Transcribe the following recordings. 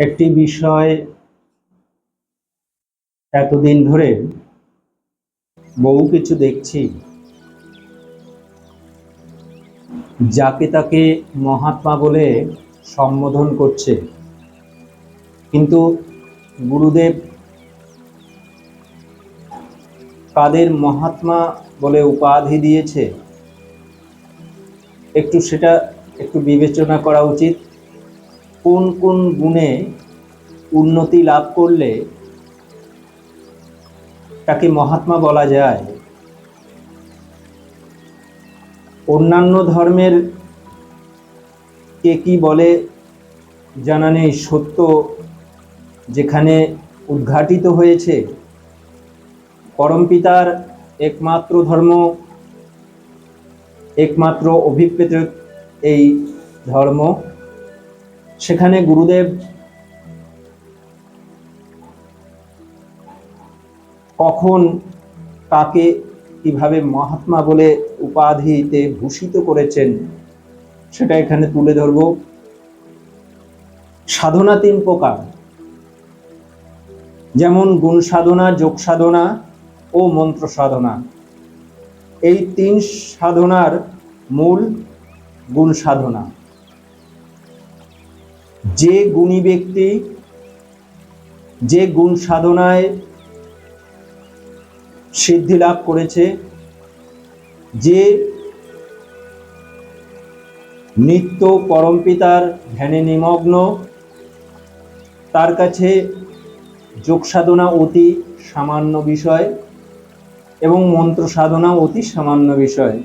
একটি বিষয় এতদিন ধরে বহু কিছু দেখছি। যাকে তাকে মহাত্মা বলে সম্বোধন করছে। কিন্তু গুরুদেব কাদের মহাত্মা বলে উপাধি দিয়েছে, একটু সেটা একটু বিবেচনা করা উচিত। কোন কোন গুণে উন্নতি লাভ করলে তাকে মহাত্মা বলা যায়। অন্যান্য ধর্মের কে কি বলে জানা নেই, সত্য যেখানে উদ্ঘাটিত হয়েছে। পরমপিতার একমাত্র ধর্ম, একমাত্র অভিপ্রেত এই ধর্ম। সেখানে গুরুদেব কখন কাকে কীভাবে মহাত্মা বলে উপাধিতে ভূষিত করেছেন, সেটা এখানে তুলে ধরব। সাধনা তিন প্রকার। যেমন গুণ সাধনা, যোগ সাধনা ও মন্ত্র সাধনা। এই তিন সাধনার মূল গুণ সাধনা। যে গুণী ব্যক্তি যে গুণ সাধনায় সিদ্ধি লাভ করেছে যে নিত্য পরমপিতার ধ্যানে নিমগ্ন, তার কাছে যোগ সাধনা অতি সামান্য বিষয় এবং মন্ত্র সাধনা অতি সামান্য বিষয়।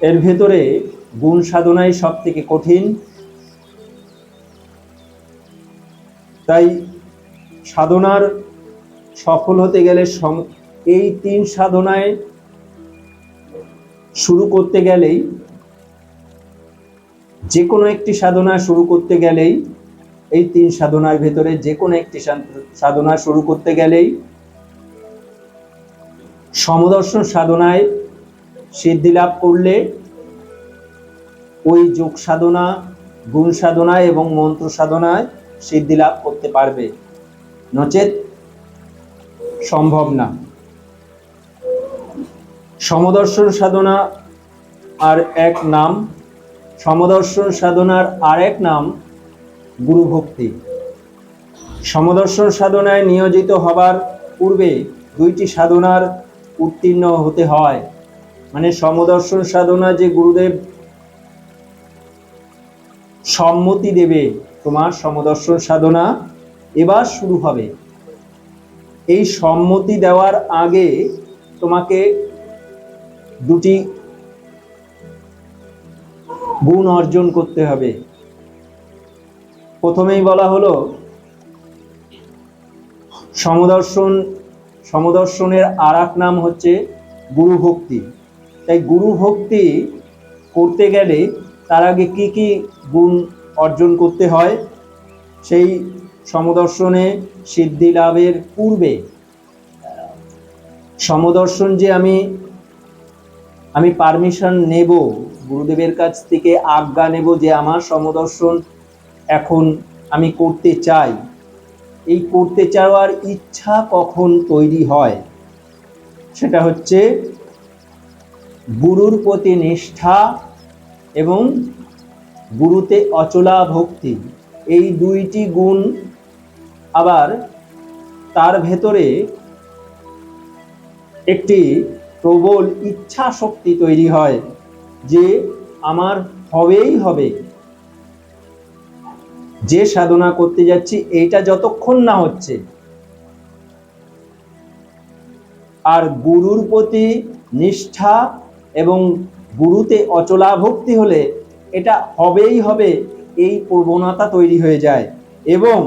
এর ভেতরে গুণ সাধনাই সব থেকে কঠিন। তাই সাধনার সফল হতে গেলে এই তিন সাধনায় শুরু করতে গেলেই যে কোনো একটি সাধনা শুরু করতে গেলেই, এই তিন সাধনার ভেতরে যে কোনো একটি সাধ- সাধনা শুরু করতে গেলেই, সমদর্শন সাধনায় সিদ্ধি লাভ করলে, ওই যোগ সাধনা, গুণ সাধনা এবং মন্ত্র সাধনায় সিদ্ধি লাভ করতে পারবে। নচেত সম্ভব না। সমদর্শন সাধনা আর এক নাম, সমদর্শন সাধনার আর এক নাম গুরু ভক্তি। সমদর্শন সাধনায় নিয়োজিত হবার পূর্বে দুইটি সাধনার উত্তীর্ণ হতে হয়। মানে সমদর্শন সাধনা যে গুরুদেব সম্মতি দেবে তোমার সমদর্শন সাধনা এবার শুরু হবে। এই সম্মতি দেওয়ার আগে তোমাকে দুটি গুণ অর্জন করতে হবে। প্রথমেই বলা হলো, সমদর্শন, সমদর্শনের আর নাম হচ্ছে গুরু ভক্তি। তাই গুরু ভক্তি করতে গেলে তার আগে কি কি গুণ অর্জন করতে হয়? সেই সমদর্শনে সিদ্ধি লাভের পূর্বে সমদর্শন যে আমি আমি পারমিশন নেব, গুরুদেবের কাছ থেকে আজ্ঞা নেব যে আমার সমদর্শন এখন আমি করতে চাই। এই করতে চাওয়ার ইচ্ছা কখন তৈরি হয়? সেটা হচ্ছে গুরুর প্রতি নিষ্ঠা এবং গুরুতে অচলা ভক্তি এই দুইটি গুণ আবার তার ভেতরে একটি প্রবল ইচ্ছা শক্তি তৈরি হয় যে আমার হবেই হবে। যে সাধনা করতে যাচ্ছি, এইটা যতক্ষণ না হচ্ছে। আর গুরুর প্রতি নিষ্ঠা এবং গুরুতে অচলা ভক্তি হলে এটা হবেই হবে, এই প্রবণতা তৈরি হয়ে যায়। এবং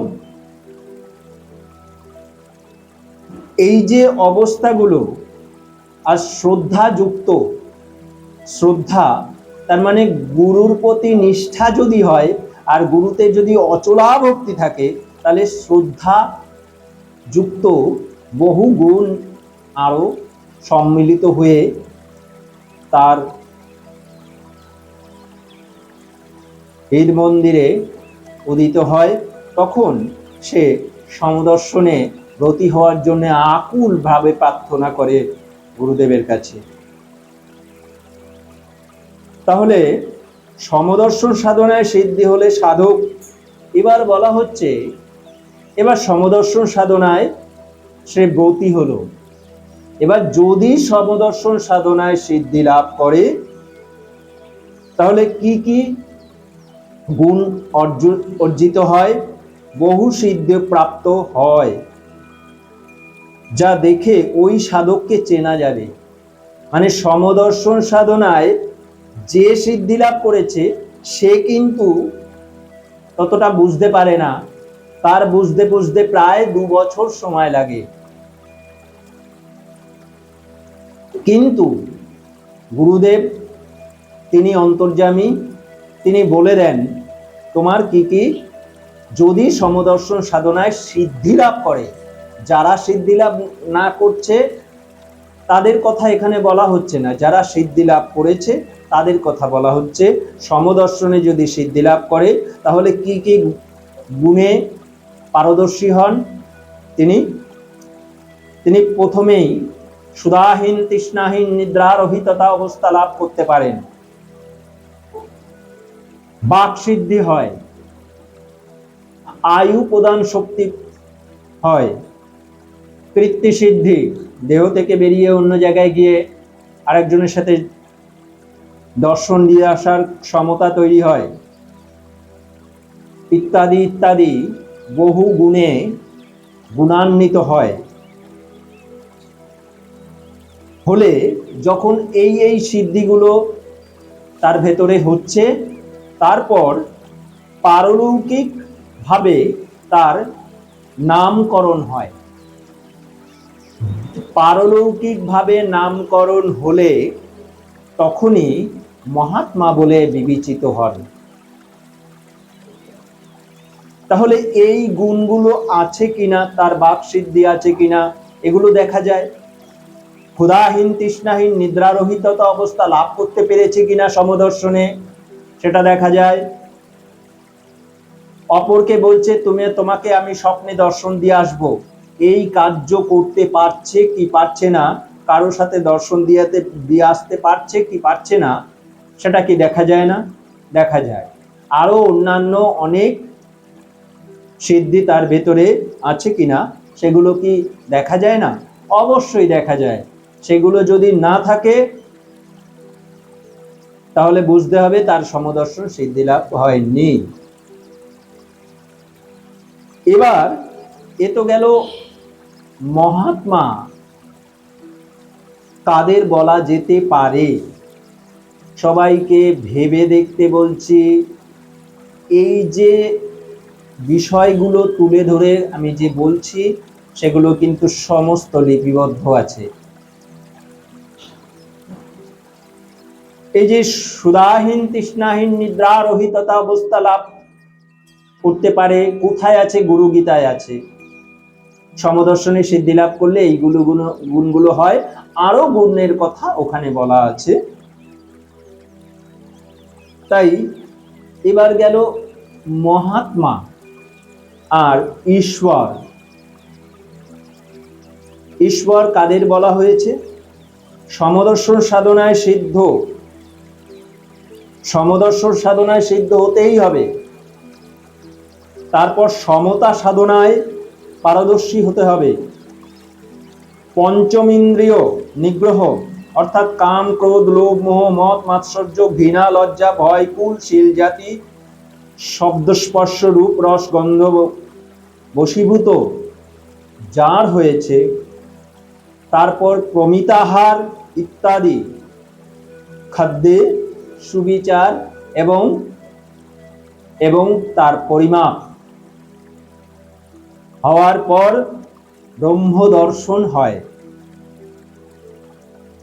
এই যে অবস্থাগুলো আর শ্রদ্ধা যুক্ত শ্রদ্ধা, তার মানে গুরুর প্রতি নিষ্ঠা যদি হয় আর গুরুতে যদি অচলা ভক্তি থাকে, তাহলে শ্রদ্ধা যুক্ত বহু গুণ আরও সম্মিলিত হয়ে তার হৃদ মন্দিরে উদিত হয়। তখন সে সমদর্শনে ব্রতী হওয়ার জন্য আকুল ভাবে প্রার্থনা করে গুরুদেবের কাছে। তাহলে সমদর্শন সাধনায় সিদ্ধি হলে সাধক, এবার বলা হচ্ছে, এবার সমদর্শন সাধনায় সে ব্রতী হলো। এবার যদি সমদর্শন সাধনায় সিদ্ধি লাভ করে, তাহলে কি কি গুণ অর্জন অর্জিত হয়? বহু সিদ্ধি প্রাপ্ত হয়। যা দেখে ওই সাধককে চেনা যাবে। মানে সমদর্শন সাধনায় যে সিদ্ধি লাভ করেছে, সে কিন্তু ততটা বুঝতে পারে না। তার বুঝতে বুঝতে প্রায় দু বছর সময় লাগে। কিন্তু গুরুদেব, তিনি অন্তর্যামী, তিনি বলে দেন, তোমার কি কি? যদি সমদর্শন সাধনায় সিদ্ধি লাভ করে যারা সিদ্ধি লাভ না করছে, তাদের কথা এখানে বলা হচ্ছে না। যারা সিদ্ধি লাভ করেছে, তাদের কথা বলা হচ্ছে। সমদর্শনে যদি সিদ্ধি লাভ করে, তাহলে কি কি গুণে পারদর্শী হন? তিনি তিনি প্রথমেই সুদাহীন, তৃষ্ণাহীন নিদ্রার অভিততা অবস্থা লাভ করতে পারেন। বাক সিদ্ধি হয়। আয়ু প্রদান শক্তি হয়। কৃত্তি সিদ্ধি, দেহ থেকে বেরিয়ে অন্য জায়গায় গিয়ে আরেকজনের সাথে দর্শন দিয়ে আসার ক্ষমতা তৈরি হয়। ইত্যাদি ইত্যাদি বহু গুণে গুণান্বিত হয়। হলে যখন এই এই সিদ্ধিগুলো তার ভেতরে হচ্ছে, তারপর পারলৌকিক ভাবে তার নামকরণ হয়। পারলৌকিক ভাবে নামকরণ হলে তখনই মহাত্মা বলে বিবেচিত হন। তাহলে এই গুণগুলো আছে কিনা, তার বাক সিদ্ধি আছে কিনা, এগুলো দেখা যায়। ক্ষুধাহীন, তৃষ্ণাহীন, নিদ্রারহিততা অবস্থা লাভ করতে পেরেছে কিনা সমদর্শনে, সেটা দেখা যায়। অপরকে বলছে, তুমি, তোমাকে আমি স্বপ্নে দর্শন দিয়ে আসব। এই কার্য করতে পারছে কি পারছে না? কারোর সাথে দর্শন দিয়াতে, দিয়ে আসতে পারছে কি পারছে না? সেটা কি দেখা যায় না? দেখা যায়। আরও অন্যান্য অনেক সিদ্ধি তার ভেতরে আছে কিনা সেগুলো কি দেখা যায় না? অবশ্যই দেখা যায়। সেগুলো যদি না থাকে, তাহলে বুঝতে হবে তার সমদর্শন সিদ্ধি লাভ হয়নি। এবার, এ তো গেল মহাত্মা। তাদের বলা যেতে পারে। সবাইকে ভেবে দেখতে বলছি, এই যে বিষয়গুলো তুলে ধরে আমি যে বলছি, সেগুলো কিন্তু সমস্ত লিপিবদ্ধ আছে। এই যে সুদাহীন তৃষ্ণাহীন নিদ্রারোহিততা অবস্থা লাভ করতে পারে, কোথায় আছে গুরু গীতায় আছে? সমদর্শনে সিদ্ধি লাভ করলে এইগুলো গুণ, গুণগুলো হয়। আরও গুণের কথা ওখানে বলা আছে। তাই এবার গেল মহাত্মা আর ঈশ্বর। ঈশ্বর কাদের বলা হয়েছে? সমদর্শন সাধনায় সিদ্ধ। সমদর্শন সাধনায় সিদ্ধ হতেই হবে। তারপর সমতা সাধনায় পারদর্শী হতে হবে। পঞ্চম ইন্দ্রিয় নিগ্রহ, অর্থাৎ কাম, ক্রোধ, লোভ, মোহ, মত, মাৎসর্য, ঘৃণা, লজ্জা, ভয়, কুল, শিল জাতি, শব্দস্পর্শ, রূপ, রস, গন্ধ বশীভূত যার হয়েছে, তারপর প্রমিতাহার ইত্যাদি। খাদ্যে সুবিচার এবং এবং তার পরিমাপ। হওয়ার পর ব্রহ্ম দর্শন হয়।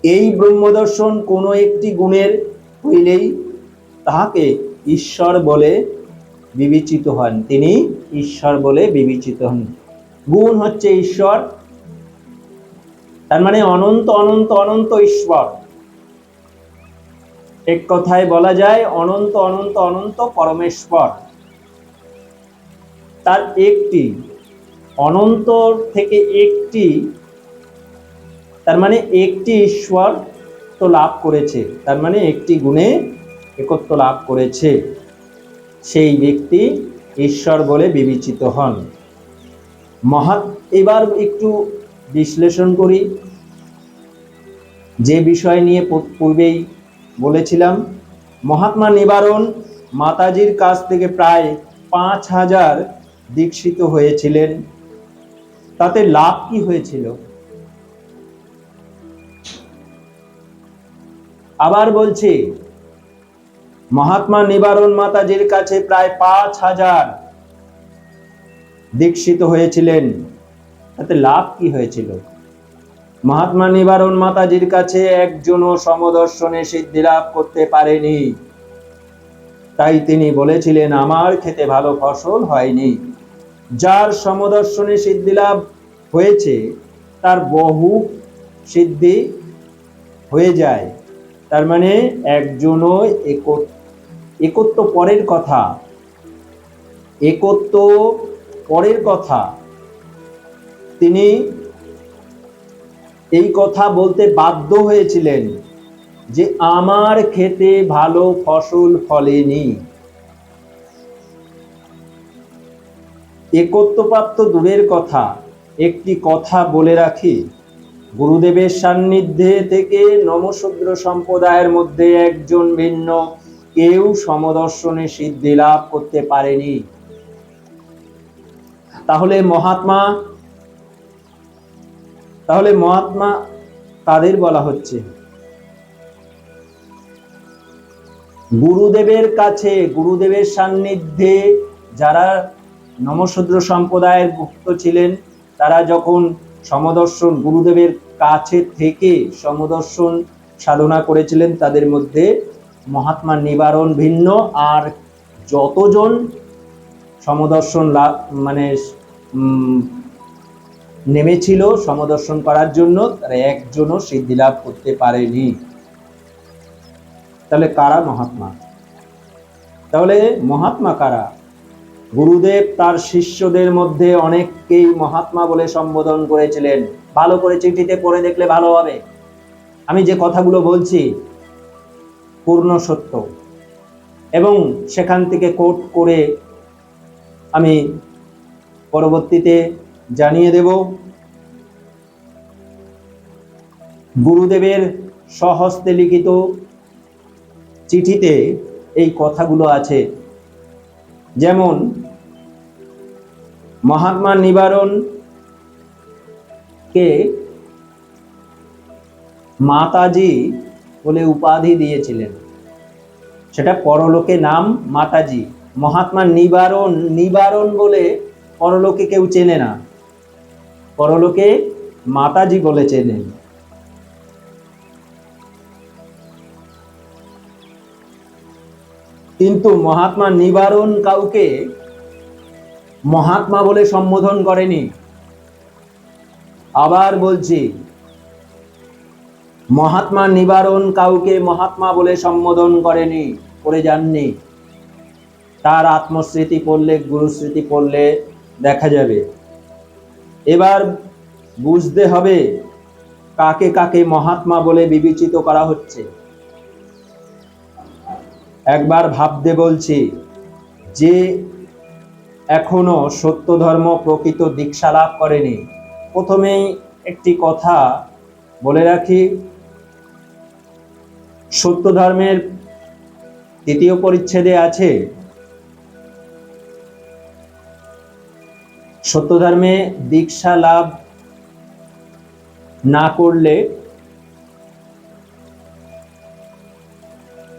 এই ব্রহ্মদর্শন কোনো একটি গুণের হইলেই তাহাকে ঈশ্বর বলে বিবেচিত হন। তিনি ঈশ্বর বলে বিবেচিত হন। গুণ হচ্ছে ঈশ্বর। তার মানে অনন্ত অনন্ত অনন্ত ঈশ্বর। এক কথায় বলা যায় অনন্ত অনন্ত অনন্ত পরমেশ্বর। তার একটি অনন্তর থেকে একটি, তার মানে একটি ঈশ্বর তো লাভ করেছে, তার মানে একটি গুণে একত্ব লাভ করেছে। সেই ব্যক্তি ঈশ্বর বলে বিবেচিত হন। মহা এবার একটু বিশ্লেষণ করি। যে বিষয় নিয়ে পূর্বেই বলেছিলাম, মহাত্মা নিবারণ মাতাজির কাছ থেকে প্রায় পাঁচ হাজার দীক্ষিত হয়েছিলেন। তাতে লাভ কি হয়েছিল? আবার বলছি, মহাত্মা নিবারণ মাতাজির কাছে প্রায় পাঁচ হাজার দীক্ষিত হয়েছিলেন। তাতে লাভ কি হয়েছিল? মহাত্মা নিবারণ মাতাজির কাছে একজনও সমদর্শনে সিদ্ধি লাভ করতে পারেনি। তাই তিনি বলেছিলেন, আমার খেতে ভালো ফসল হয়নি। যার সমদর্শনে সিদ্ধি লাভ হয়েছে, তার বহু সিদ্ধি হয়ে যায়। তার মানে একজনও একত্ব পরের কথা। একত্ব পরের কথা। তিনি এই কথা বলতে বাধ্য হয়েছিলেন যে, আমার খেতে ভালো ফসল ফলেনি। একত্বপ্রাপ্ত দূরের কথা, একটি কথা বলে রাখি। গুরুদেবের সান্নিধ্যে থেকে নমশূদ্র সম্প্রদায়ের মধ্যে একজন ভিন্ন কেউ সমদর্শনে সিদ্ধি লাভ করতে পারেনি। তাহলে মহাত্মা তাহলে মহাত্মা তাদের বলা হচ্ছে? গুরুদেবের কাছে, গুরুদেবের সান্নিধ্যে যারা নমশূদ্র সম্প্রদায়ের ভুক্ত ছিলেন। তারা যখন সমদর্শন গুরুদেবের কাছে থেকে সমদর্শন সাধনা করেছিলেন, তাদের মধ্যে মহাত্মা নিবারণ ভিন্ন, আর যতজন সমদর্শন লাভ মানে নেমেছিল সমদর্শন করার জন্য, তারা একজনও সিদ্ধি লাভ করতে পারেনি। তাহলে কারা মহাত্মা? তাহলে মহাত্মা কারা? গুরুদেব তার শিষ্যদের মধ্যে অনেককেই মহাত্মা বলে সম্বোধন করেছিলেন। ভালো করে চিঠিতে পড়ে দেখলে ভালো হবে। আমি যে কথাগুলো বলছি, পূর্ণ সত্য। এবং সেখান থেকে কোট করে আমি পরবর্তীতে জানিয়ে দেব, গুরুদেবের স্বহস্তে লিখিত চিঠিতে এই কথাগুলো আছে। যেমন মহাত্মা নিবারণ কে মাতাজি বলে উপাধি দিয়েছিলেন। সেটা পরলোকে নাম মাতাজি। মহাত্মা নিবারণ নিবারণ বলে পরলোকে কেউ চেনে না। পরলোকে মাতাজি বলে চেনেন। কিন্তু মহাত্মা নিবারণ কাউকে মহাত্মা বলে সম্বোধন করেনি। আবার বলছি, মহাত্মা নিবারণ কাউকে মহাত্মা বলে সম্বোধন করেনি, করে যাননি। তার আত্মস্মৃতি পড়লে, গুরুস্মৃতি পড়লে দেখা যাবে। এবার বুঝতে হবে কাকে কাকে মহাত্মা বলে বিবেচিত করা হচ্ছে। একবার ভাবতে বলছি যে এখনও সত্য ধর্ম প্রকৃত দীক্ষা লাভ করেনি। প্রথমেই একটি কথা বলে রাখি সত্য ধর্মের তৃতীয় পরিচ্ছেদে আছে সত্য ধর্মে দীক্ষা লাভ না করলে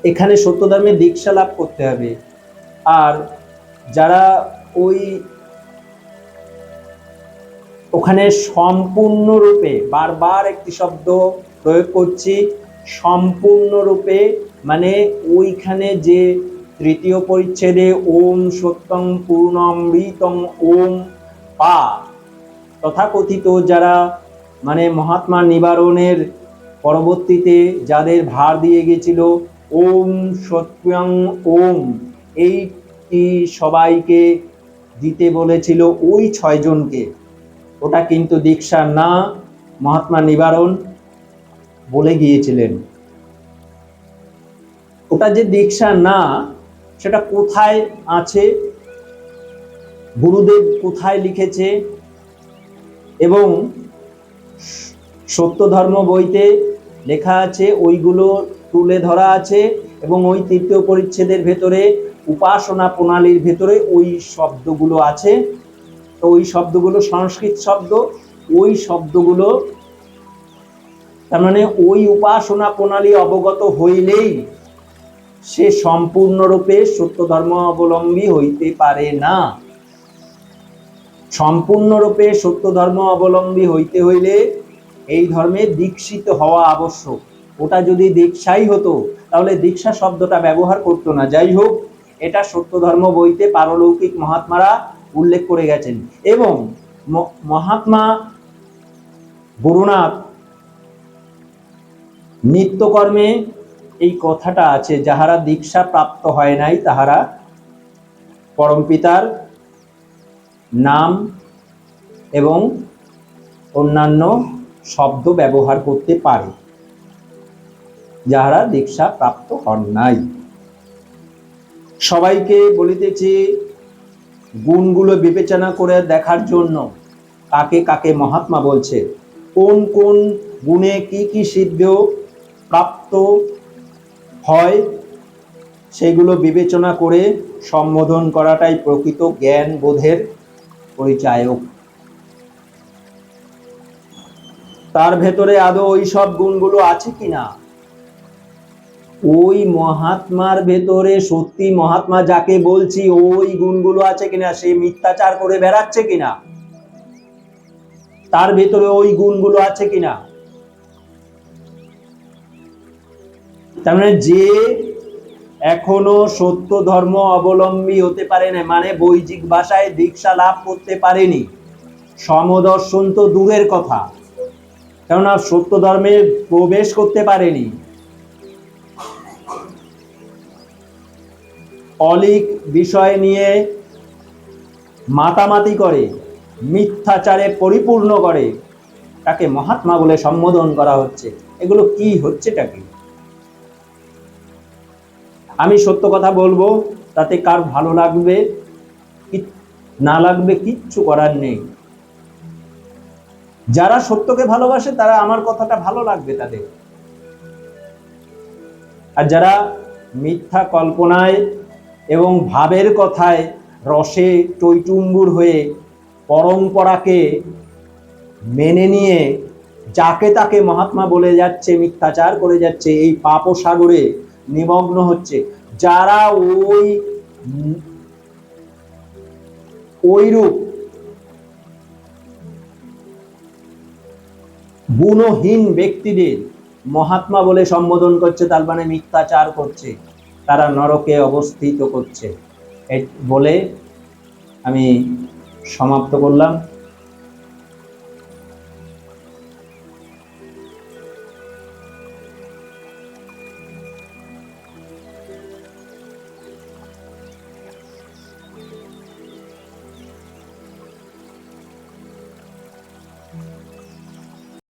এখানে সত্য ধর্মে দীক্ষা লাভ করতে হবে। আর যারা ওই ওখানে সম্পূর্ণরূপে, বারবার একটি শব্দ প্রয়োগ করছি, সম্পূর্ণরূপে মানে ওইখানে যে তৃতীয় পরিচ্ছেদে ওম সত্যং পূর্ণমৃতং ওম পা, তথাকথিত যারা মানে মহাত্মা নিবারণের পরবর্তীতে যাদের ভার দিয়ে গেছিল ওম সত্যং ওম। এইটি সবাইকে দিতে বলেছিল ওই ছয়জনকে। ওটা কিন্তু দীক্ষা না, মহাত্মা নিবারণ বলে গিয়েছিলেন। ওটা যে দীক্ষা না, সেটা কোথায় আছে? গুরুদেব কোথায় লিখেছে? এবং সত্য ধর্ম বইতে লেখা আছে, ওইগুলো তুলে ধরা আছে এবং ওই তৃতীয় পরিচ্ছেদের ভেতরে উপাসনা প্রণালীর ভেতরে ওই শব্দগুলো আছে। তো ওই শব্দগুলো সংস্কৃত শব্দ, ওই শব্দগুলো তার মানে ওই উপাসনা প্রণালী অবগত হইলেই সে সম্পূর্ণরূপে সত্য ধর্ম অবলম্বী হইতে পারে না। সম্পূর্ণরূপে সত্য ধর্ম অবলম্বী হইতে হইলে এই ধর্মে দীক্ষিত হওয়া আবশ্যক। ওটা যদি দীক্ষাই হতো, তাহলে দীক্ষা শব্দটা ব্যবহার করতো না। যাই হোক, এটা সত্য ধর্ম বইতে পারলৌকিক মহাত্মারা উল্লেখ করে গেছেন। এবং মহাত্মা গুরুনাথ নিত্যকর্মে এই কথাটা আছে, যাহারা দীক্ষা প্রাপ্ত হয় নাই, তাহারা পরমপিতার নাম এবং অন্যান্য শব্দ ব্যবহার করতে পারে। যাহারা দীক্ষা প্রাপ্ত হন নাই। সবাইকে বলিতেছি, গুণগুলো বিবেচনা করে দেখার জন্য কাকে কাকে মহাত্মা বলছে, কোন কোন গুণে কি কি সিদ্ধ প্রাপ্ত হয় সেগুলো বিবেচনা করে সম্বোধন করাটাই প্রকৃত জ্ঞান বোধের পরিচায়ক। তার ভেতরে আদৌ ওই সব গুণগুলো আছে কিনা? ওই মহাত্মার ভেতরে সত্যি মহাত্মা যাকে বলছি, ওই গুণগুলো আছে কিনা, সে মিথ্যাচার করে বেড়াচ্ছে কিনা? তার ভেতরে ওই গুণগুলো আছে কিনা? তার মানে যে এখনও সত্য ধর্ম অবলম্বী হতে পারে না মানে বৈদিক ভাষায় দীক্ষা লাভ করতে পারেনি। সমদর্শন তো দূরের কথা। কেননা সত্য ধর্মে প্রবেশ করতে পারেনি। অলিক বিষয় নিয়ে মাতামাতি করে, মিথ্যাচারে পরিপূর্ণ করে, তাকে মহাত্মা বলে সম্বোধন করা হচ্ছে। এগুলো কি হচ্ছেটা কি? আমি সত্য কথা বলব, তাতে কার ভালো লাগবে? না লাগবে কিচ্ছু করার নেই। যারা সত্যকে ভালোবাসে, তারা আমার কথাটা ভালো লাগবে তাদের। আর যারা মিথ্যা কল্পনায় এবং ভাবের কথায় রসে টইটুম্বুর হয়ে পরম্পরাকে মেনে নিয়ে যাকে তাকে মহাত্মা বলে যাচ্ছে, মিথ্যাচার করে যাচ্ছে, এই পাপ সাগরে নিমগ্ন হচ্ছে, যারা ওই ওইরূপ গুণহীন ব্যক্তিদের মহাত্মা বলে সম্বোধন করছে, তার মানে মিথ্যাচার করছে। তারা নরকে অবস্থিত করছে। বলে আমি সমাপ্ত করলাম।